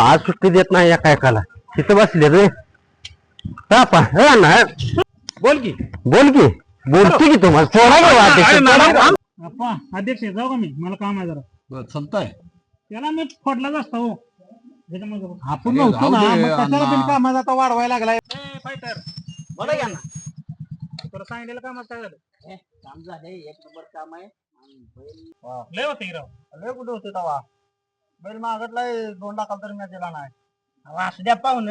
आज सुट्टी देत नाही या एकाला तिथं बसले रे. ना बोल की. बोल की. बोलते की तुम्हाला. सोडा अध्यक्ष जाऊ का मी? मला काम आहे जरा. चलताय त्याला मी फोडलाच असतो हो. आपण नव्हतो ना मग कशाला माझा आता वाढवायला लागलाय? फायटर. बोला घ्या ना तुला सांगितलेलं कामात काय झालं? काम झालंय एक नंबर काम आहे. लय होते की राव? लय कुठे होते तवा? बैल मागतलाय दोन लाखाला तरी मी दिला नाही. अहो, असू द्या पाहुण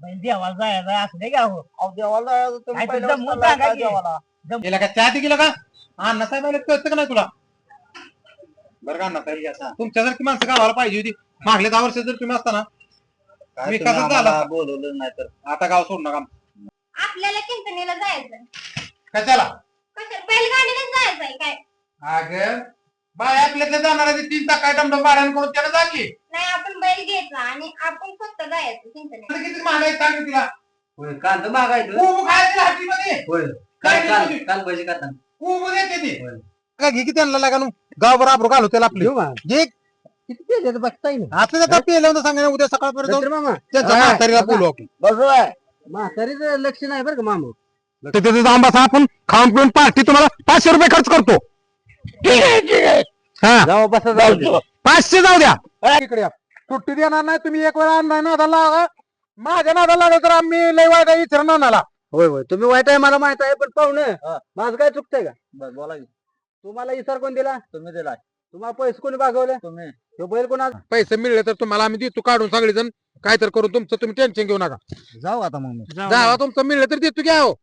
बैल देवाला जायचं असू द्या घ्या हो देवाला जायचं तुम्ही काय तुझं सांगा चाललाय की? देवाला? गेला का? चहा ते गेला का? अण्णा साहेब कळतं का नाही तुला? बरं का साहेब तुमच्यासारखी माणसं गावाला पाहिजे होती. मागल्या दहा वर्ष जर तुम्ही असताना काय विकासच तुम्ही झाला. आम्हाला बोलवलं नाही तर. आता गाव सोडू नका आपल्याला चिंतनेला जायचं कशाला? कशा? बैलगाडीला जायचंय काय? अग बाय आपल्यातल्या जाणार आहे ते तीन टाकाय टमटम भाड्यानं करून त्याला जा की नाही आपण बैल घ्यायचा आणि आपण फक्त जायचं आता किती महागाई सांग तिला. कांदा मागायचं ऊब खायची हाटीमध्ये होय काय काल- काल पैसे करतात ऊब देते ती. का घे की त्यांना लागा गावभर आबरू घालू त्याला आपली. घेऊ का? घे. किती पेले बघता येईल आता आता पेल्यावर सांगा उद्या सकाळपर्यंत जाऊन मामा. त्यांच्या म्हातारीला. बोलू आपण. बरोबर म्हातारीचं लक्ष नाही बरं का मामा. तिथे जाऊन बसा आपण खाऊन पिऊन पार्टी तुम्हाला पाचशे रुपये खर्च करतो. ठीक आहे ठीक आहे हा. जाऊ बसा जाऊ दे. पाचशे जाऊ द्या. इकडे या. सुट्टी देणार नाही तुम्ही एक वेळा आणलाय नादाला लागा माझ्या नादाला लागलं तर आम्ही लय वाईट इतर नानाला. होय होय. तुम्ही वाईट आहे मला माहीत आहे पण पाहुणे. माझं काय चुकतंय का? बरं बोला. तुम्हाला इसार कोण दिला? तुम्ही दिलाय. तुम्हाला पैसे कोणी भागवले तुम्ही. तो बैल कोणा पैसे मिळले तर तुम्हाला आम्ही देतो काढून सगळेजण. काय तर करून तुमचं तुम्ही टेन्शन घेऊ नका. जाऊ आता मग मी. जाऊ. जावा तुमचं मिळलं तर देतो घ्या हो